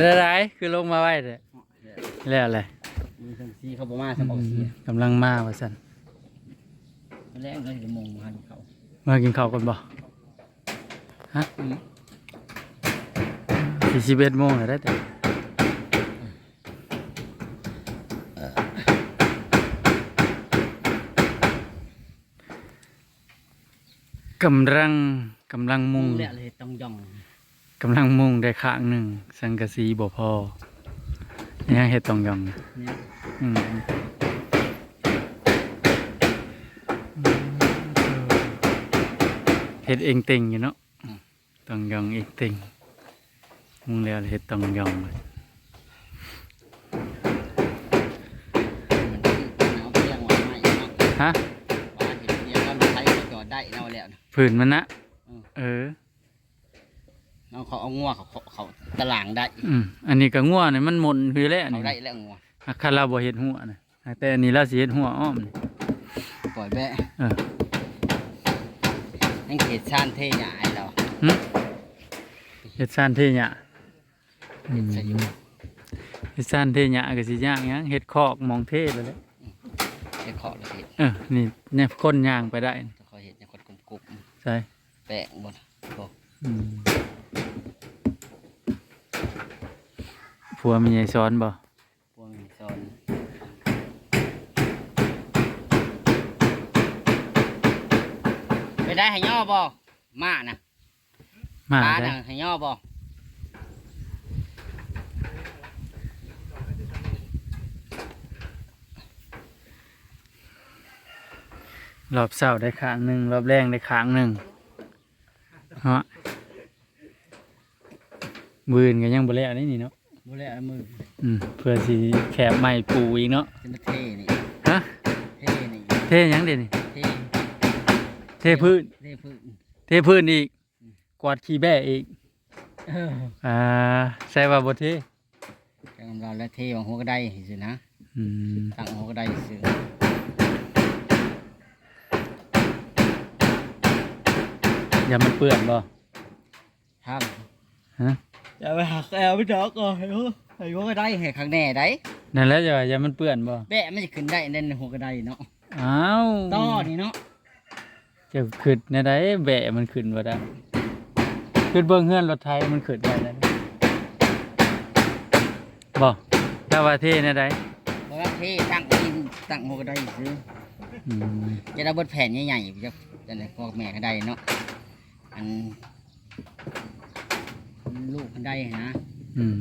เป็นอะไรคือลงมาไว้เด้อแล้วอะไรมีทั้งซีเขาบ่มาสมองซีกำลังมาว่าซั่นแรกก็จะมงมาให้เขามากินข้าวกันบ่ฮะสี่สิบเอ็ดโมงแล้วได้แต่กำลังกำลังมุงเลยต้องย่อง กำลังมุงได้ข้างหนึ่ง สังกะสีบ่พอยังเฮ็ดต้องยองเนี่ยอืมเฮ็ดเองเต็งอยู่เนาะต้องยองเองเต็งมุงแล้วเฮ็ดต้องยองเลยมันคือเอาไปเลี้ยงไว้ให้เนาะฮะ ว่าเห็นเลี้ยงแล้วมันใช้ก็จอดได้เนาะแล้วนะ ผืนมันนะอืมเออ เนาะเขาเอางัวเขาเขาเขาตารางได้อืมอันนี้ก็ง่วนี่มันหมนคือแล้วเอานี่ได้แล้วงัวหักคาราบ่เฮ็ดหัวนะแต่อันนี้เราสิเฮ็ดหัวอ้อมนี่ ปล่อยแบะเออนั่นเขตชานเทหยาไอ้เราหึ เฮ็ดซ่านเทหยะอืมใส่อยู่เฮ็ดซ่านเทหยะก็สิยากหยังเฮ็ดคอกมองเทไปเลยเฮ็ดขอเลยเฮ็ดเออนี่เนี่ยคนย่างไปได้จะคอยเฮ็ดในคนกลุ่มใช่ๆแปะบนโอ้อืม ผัวมีไอ้ซ้อนบ่พวกนี้ซอนไปได้ให้ย่อบ่มานะมาปลาได้น่ะให้ย่อบ่รอบเช้าได้ข้างหนึ่งรอบแรงได้ข้างหนึ่งฮะบืนก็ยังบ่แล้วนี่นี่เนาะ บ่แล้วมืออืมเพื่อสิแคบไม้ปูอีกเนาะจะมาเท่นี่ฮะเท่นี่เทหยังเด่นี่เท่เทพื้น เท่พื้นเทพื้นอีก กวาดขี้แบ่อีก เอออ่าใส่ว่าบ่เทจังเราแล้วเท่บางหัวก็ได้สินะอืมตั้งหัวก็ได้สิอย่ามันเปื้อนบ่ครับฮะ อย่าไปหักแอวไปดอกก่อนให้หัวให้หัวก็ได้ให้ข้างแน่ได้นั่นแหละจะว่าอย่ามันเปื้อนบ่แบะมันจะขึ้นได้นั่นหัวก็ได้เนาะอ้าวต้อนี่เนาะจะขึ้นในใดแบะมันขึ้นบ่ได้ขึ้นเบิ่งเฮือนรถไทยมันขึ้นได้แล้วบ่ถ้าว่าเทในใดเพราะว่าเท่ตั้งอินตั้งหัวก็ได้ซื้ออืมจะได้เบดแผ่นใหญ่ๆจะจะได้พ่อแม่ก็ได้เนาะอัน ลูกก็ได้นะอืม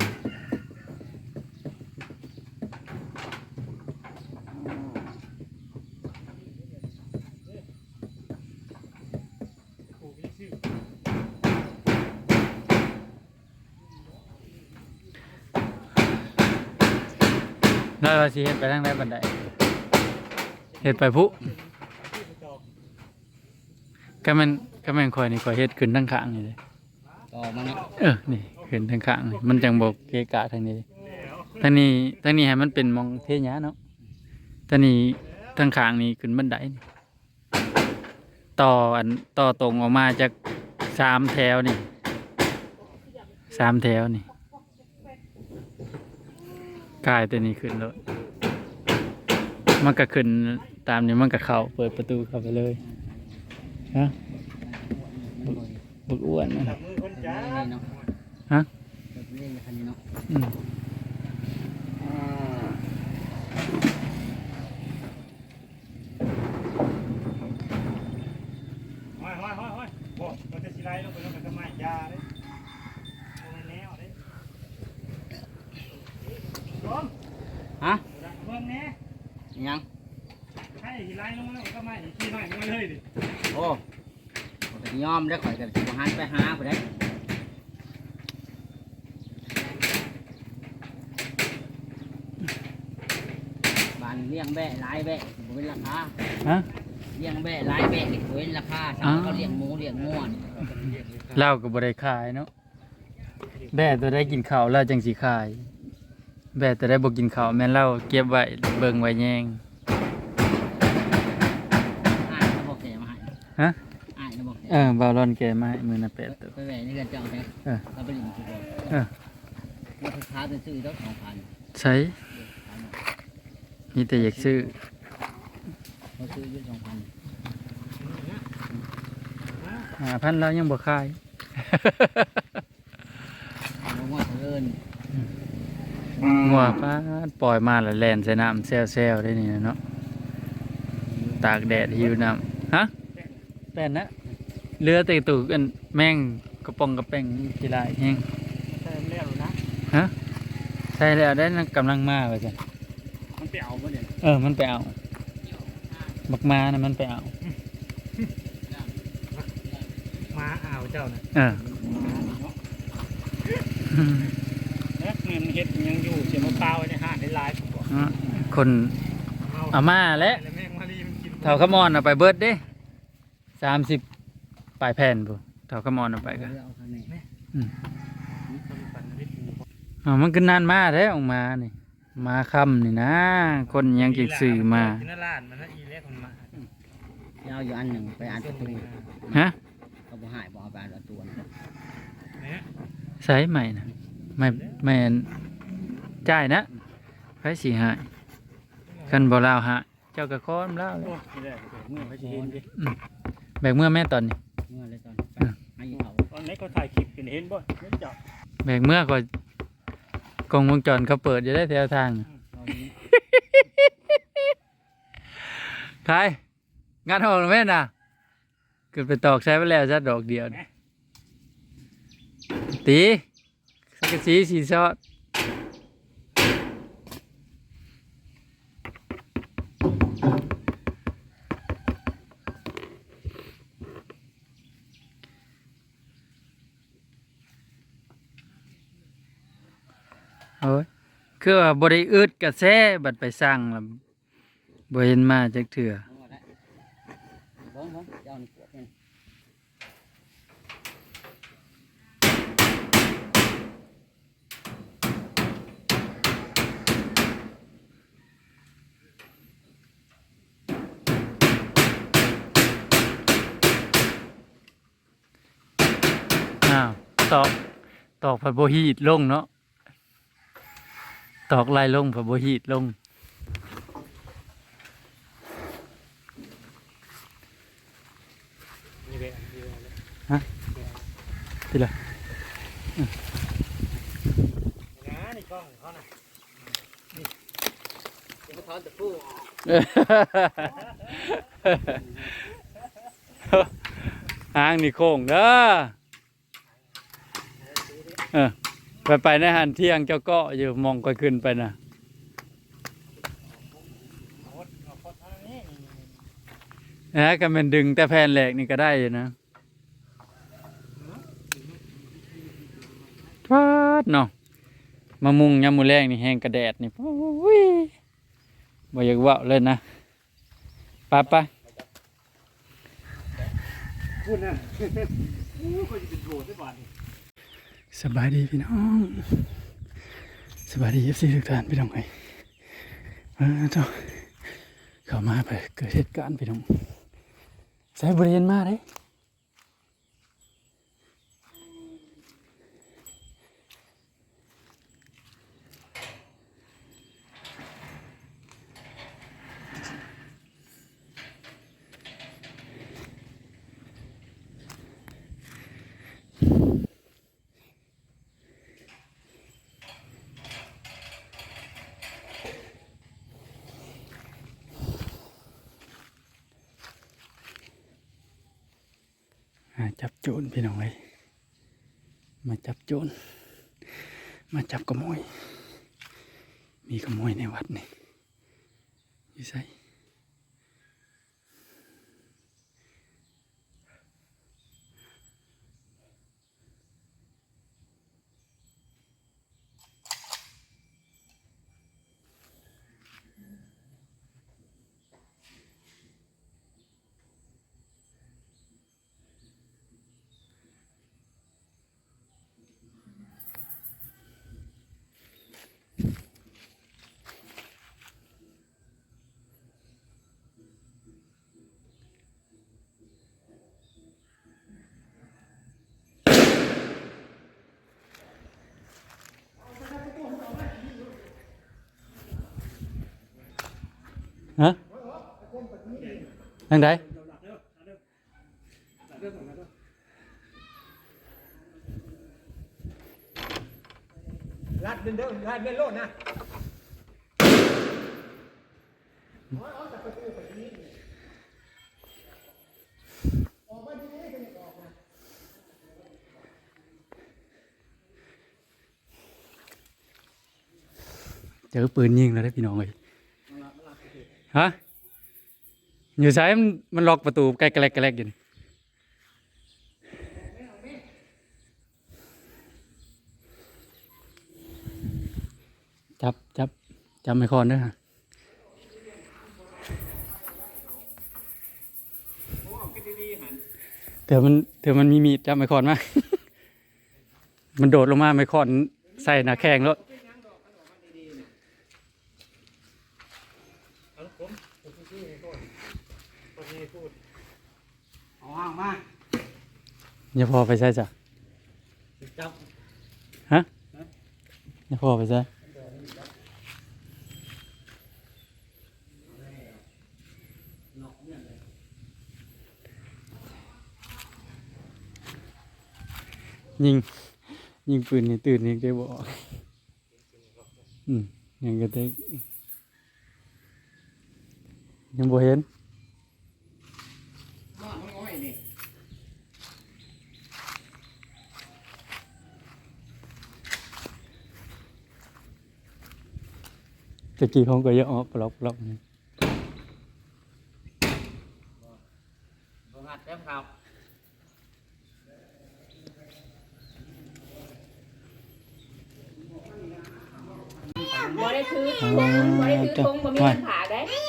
น้อยว่าสิเฮ็ดไปทางใดบันไดเฮ็ดไปพุก็มันก็มันคอยนี่คอยเฮ็ดขึ้นทางข้างนี่เลย ต่อมาเนาะเออ นี่ขึ้นทางข้างนี่มันจังบอกเกะกะทางนี้ทางนี้ทางนี้ให้มันเป็นมองเทหยะเนาะทางนี้ทางข้างนี่ขึ้นบันไดนี่ต่ออันต่อตรงออกมาจากสามแถวนี่สามแถวนี่กายตัวนี้ขึ้นแล้วมันก็ขึ้นตามนี้มันก็เข้าเปิดประตูเข้าไปเลยฮะบุกอ้วนนะ นี่เนาะฮะแบบเล่นคันนี้เนาะอืมห้อยห้อยห้อยห้อยโอ้เราจะสิไล่ลงไปลงไปทำไมยาเลยโอ้ยแนวเลยรวมฮะเบิ่งแน่ยังให้สิไล่ลงมาก็ไม่ขี้ไม่มาเลยดิโอ้ผมยอมได้ข่อยกับสิบหันไปหาไปได้บ้าน เลี้ยงแบะหลายแบะบ่เป็นราคาฮะ เลี้ยงแบะหลายแบะนี่บ่เป็นราคาถ้าอ้าว เขาเลี้ยงหมูเลี้ยงง่วนเหล้าก็บ่ได้ขายเนาะแบ่ตัวได้กินข้าวแล้วจังสิขาย แบ่ตัวได้บ่กินข้าวแม่นเหล้าเก็บไว้เบิ่งไว้แยง อ้ายเขาบอกแกมาให้ฮะ อ้ายเขาบอกแกเออบาลอนแกมาให้มื้อละแปดตัว ไปแหวนนี่กันเจ้าแท้เออเขาไปเลี้ยงทุกคนเออราคาเป็นซื้อแล้วสองพันใช้ มีแต่อยากซื้อเขาซื้ออยืดสองพันหาพันแล้วยังบ่ขายลงว่าเอิญงัวป้าดปล่อยมาแล้วแล่นใส่น้ำแซวๆได้นี่นะเนาะ ตากแดดหิวน้ำฮะแป้นนะเรือแต่ตูกันแม่งกระป๋องกระแป้งกีฬาแห้งใช่เรียกนะฮะใช่แล้วได้นั่นกำลังมาไปจ้ะมัน ไปเอาบ่เนี่ยเออ มันไปเอา บักมานะมันไปเอา มาเอาเจ้านะเอออืมเอ๊ะมันเฮ็ดยังอยู่เสียมะพร้าวไว้ในห้างในลายผมบอกคนเอามาและแล้วแม่งมารีมันกินเท่าขมอนเอาไปเบิดเด้สามสิบปลายแผ่นบุเท่าขมอนเอาไปกันเอาข้างในปันวิทย์อ๋อมันก็นานมาแล้วออกมานี่ มาคำนี่นะ คนยังกิสื่อมากินร้านมันนะอีเล็กมันมาเอาอยู่อันหนึ่งไปอ่านประตูฮะเขาบอกหายบอกเอาไปอ่านประตูนะเนี่ยใช้ใหม่นะไม่ไม่อันจ่ายนะไผสิหายคันบ่ลาวหะเจ้าก็ค้อนลาวเลยโอ้ยนี่แหละเมื่อไปเห็นดิแบกเมื่อแม่ตอนนี้เมื่อเลยตอนไปอืมให้เขาตอนนี้เขาถ่ายคลิปกันเห็น กเมื่อก็กล้องวงจรเขาเปิดอยู่ได้แถวทางเอานี้ใครงานออกแล้วแม่น่ะเกิดไปตอกใช้ไปแล้วซะดอกเดียวนี่ตีสักกะสีสีซอด คือว่าบริอึดกระแสบัดไปสร้างแล้วบ่เห็นมาจากเถื่ออ้าวตอกตอกผัดโบฮีดลงเนาะ ตอกลายลงผัดโบฮีดลงนี่แหละนี่แหละทีละนะนี่กล้องเขาน่ะเดี๋ยวเขาถอนตะปูออกหางนี่โค้งเด้อเออ ไปไปในหันเที่ยงเจ้ากาะอยู่มองก็ขึ้นไปนะนะก็มันดึงแต่แผ่นแหลกนี่ก็ได้อยู่นะทวาดเนาะมามุงยามมือแรงนี่แห้งกระแดดนี่โอ้ยบ่อยากว่าเลยนะไปไปพูดนะโอ้ยคนจะเป็นโดดได้ป่านนี้ สบายดีพี่น้องสบายดีเอฟซีทุกท่านพี่น้องไงเออเจ้าเข้ามาไปเกิดเหตุการณ์พี่น้องใส่บริเวณมาเลย จับโจรพี่น้องเลยมาจับโจรมาจับขโมยมีขโมยในวัดนี่ยู่ใส่ ฮะทางใดรัดเดินเดินรัดเดินโลดนะเจอปืนยิงแล้วได้อพี่น้องเลย ฮะ อยู่ซ้ายมันมันล็อกประตูใกล้กระแลกกระแลกอยู่นี่จับจับจับไมคอนด้วยฮะเถื่อมันเถื่อมันมีมีดจับไมคอนมา มันโดดลงมาไมคอนใส่หน้าแข้งแล้ว เอาลูกผมผมพูดก่อนคนนี้พูด เอาห้างมาอย่าพอไปใช่จ้ะจับอย่าพอไปใช่ยิงยิงปืนนี่ตื่นนี่ได้บอกอืมยังก็ได้ ยังบ่เห็นว่ามันอ้อยนี่ตะกี้เขาก็เยอะออกปลอกปลอกนี่บ่งัดแล้วครับบ่ได้ถือธงบ่ได้ถือธงบ่มีเงินผ่าได้อยา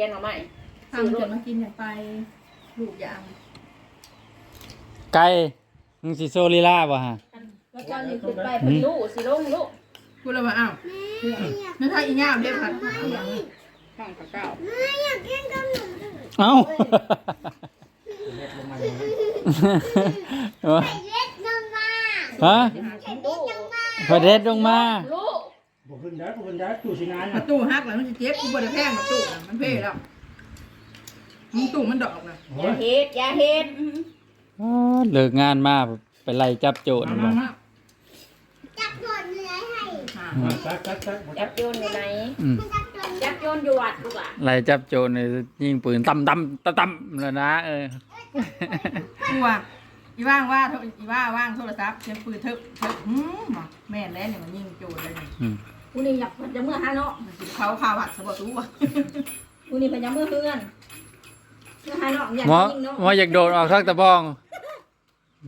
กซื้อแกงหน่อไม้ทำเกิดมากินอย่างไปลูกยางไก่มึงสิโซลีลาบ่ฮะแล้วเจ้านี่ขึ้นไปเพิ่นลูกสิลงลูกกูเลยว่าอ้าวนั่นถ้าอีเงาเรียกผัดเอาอย่างข้างกับเก้าเอ้าฮะลูกพอเด็ดลงมาลูกบอกขึ้น ได้บอกขึ้นได้ตู้สิงานปนะระตูฮักแล้วมันจะเจ็บกูบ่ได้แพงประตูน่ะมันเพ่แล้วมึงตู้มันดอกนะอย่าเฮ็ดอย่าเฮ็ดอ๋อเลิกงานมาไปไล่จับโจรมาบ่มามาจักจักจักจับโยนอยู่ไหนอืมจับโยนอยู่วัดลูกหล่ะไล่จับโจรนี่ยิงปืนตั้มตั้มตั้มตั้มแล้วนะเออกูว่าอีว่างว่าโทรอีว่าว่างโทรศัพท์เสียงปืนเถิกเถิกหืมว่ะแม่นแล้วเนี่ยมันยิงโจรเลยนี่อืม กูนี่อยากจะเมื่อหาเนาะมันสิเขาข่าวหัดสะบัดตู้ว่ะกูนี่พยายามเมื่อเฮือนเมื่อหาเนาะอยากหมอยิงเนาะหมออยากโดดออกทักตะบอง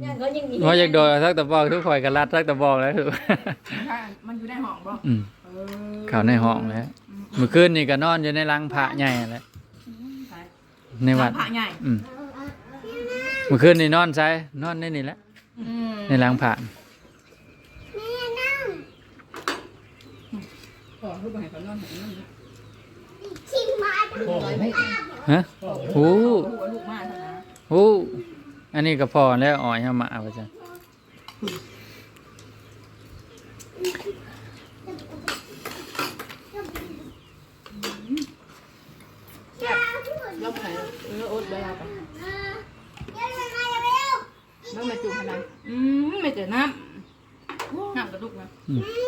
อยากก็ยิงหมออยากโดดออกทักตะบองทุกข่อยกันรัดทักตะบองแล้วถูกถ้ามันอยู่ในห้องบ่อืมเออเข้าในห้องแล้วเมื่อคืนนี่ก็นอนอยู่ในรังพระใหญ่แหละในวัดพระใหญ่อืมเมื่อคืนนี่นอนใช่นอนในนี่แหละอืมในรังพระ ขอรูปไปให้เขานอนให้นอนนะฮะโอ้ลูกว่าลูกมาเท่านั้นโหอันนี้ก็พอแล้วอ่อยเอามาเอาไปจ้ะเราไปเออโอ๊ตไปเอาไปแล้วมาจุ่มพลังอืมไม่เจอน้ำน้ำกระดุกนะหล